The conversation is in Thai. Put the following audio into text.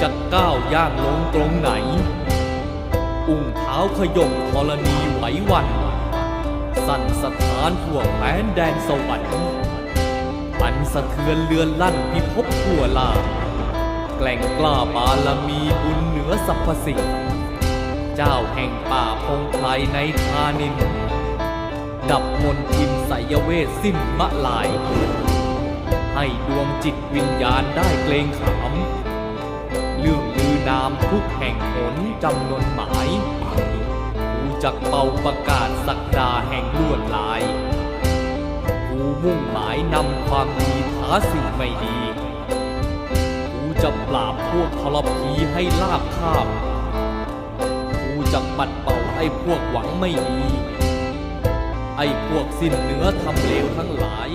จะก้าวย่างลงตรงไหน อุ้งเท้าขยมธรณีไหววัน สั่นสถานทั่วแผนแดนสวรรค์อันสะเทือนเลือนลั่นพิภพทั่วลา แกล่งกล้าบารมีบุญเหนือสรรพสิ่ง เจ้าแห่งป่าพงไพรในทานิน ดับมนทินไสยเวทสิ้นมะลาย ให้ดวงจิตวิญญาณได้เกรงขามามทุกแห่งหนจำนวนหมายกูจักเป่าประกาศสักดาแห่งลวดลาย กูมุ่งหมายนำความดีท้าสิ่งไม่ดี กูจะปราบพวกทรพีให้ลาบคาบ กูจะปัดเป่าไอ้พวกหวังไม่ดี ไอ้พวกสิ้นเนื้อทำเลวทั้งหลาย